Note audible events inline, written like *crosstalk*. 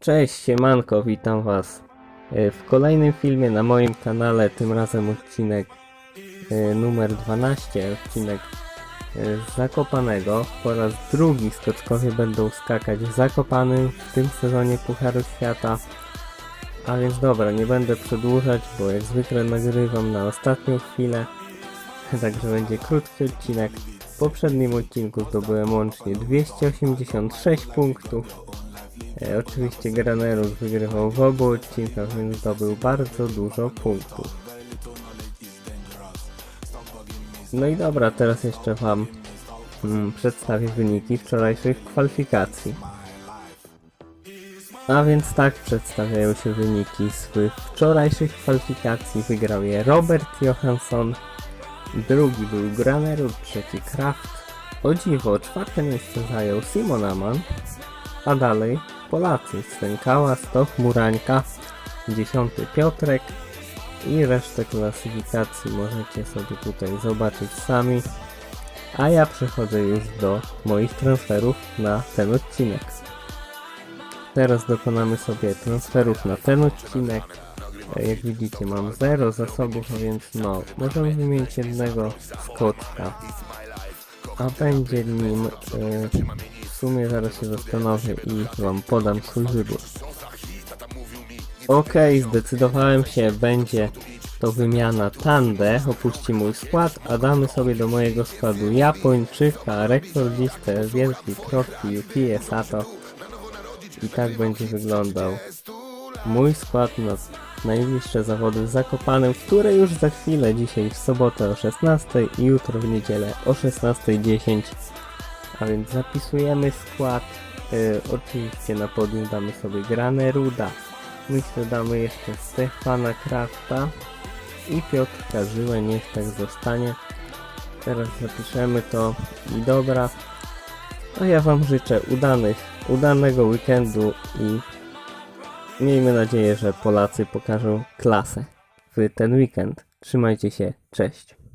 Cześć, siemanko, witam was e, w kolejnym filmie na moim kanale, tym razem odcinek e, numer 12, odcinek e, Zakopanego. Po raz drugi skoczkowie będą skakać w Zakopanym w tym sezonie Pucharu Świata. A więc dobra, nie będę przedłużać, bo jak zwykle nagrywam na ostatnią chwilę, *laughs* także będzie krótki odcinek. W poprzednim odcinku zdobyłem łącznie 286 punktów. E, oczywiście Granerus wygrywał w obu odcinkach, więc zdobył bardzo dużo punktów. No i dobra, teraz jeszcze Wam mm, przedstawię wyniki wczorajszych kwalifikacji. A więc tak przedstawiają się wyniki z wczorajszych kwalifikacji. Wygrał je Robert Johansson, drugi był Granerus, trzeci Kraft. O dziwo, czwarte miejsce zajął Simon Aman, a dalej Polacy Stękała, Stoch, Murańka, dziesiąty Piotrek i resztę klasyfikacji możecie sobie tutaj zobaczyć sami. A ja przechodzę już do moich transferów na ten odcinek. Teraz dokonamy sobie transferów na ten odcinek. Jak widzicie mam 0 zasobów, a więc no, możemy wymienić jednego skoczka. A będzie nim, w sumie zaraz się zastanowię i wam podam swój wybór. Okej, zdecydowałem się, będzie to wymiana Tande, opuści mój skład, a damy sobie do mojego składu Japończyka, rekordzistę wielkiej kroki Yukie Sato. I tak będzie wyglądał mój skład na najbliższe zawody w Zakopanem, które już za chwilę, dzisiaj w sobotę o 16 i jutro w niedzielę o 16.10. A więc zapisujemy skład. Y, oczywiście na podium damy sobie Graneruda. Myślę damy jeszcze Stefana Krafta i Piotrka Żyłę, niech tak zostanie. Teraz zapiszemy to i dobra. A ja Wam życzę udanych, udanego weekendu i miejmy nadzieję, że Polacy pokażą klasę w ten weekend. Trzymajcie się, cześć.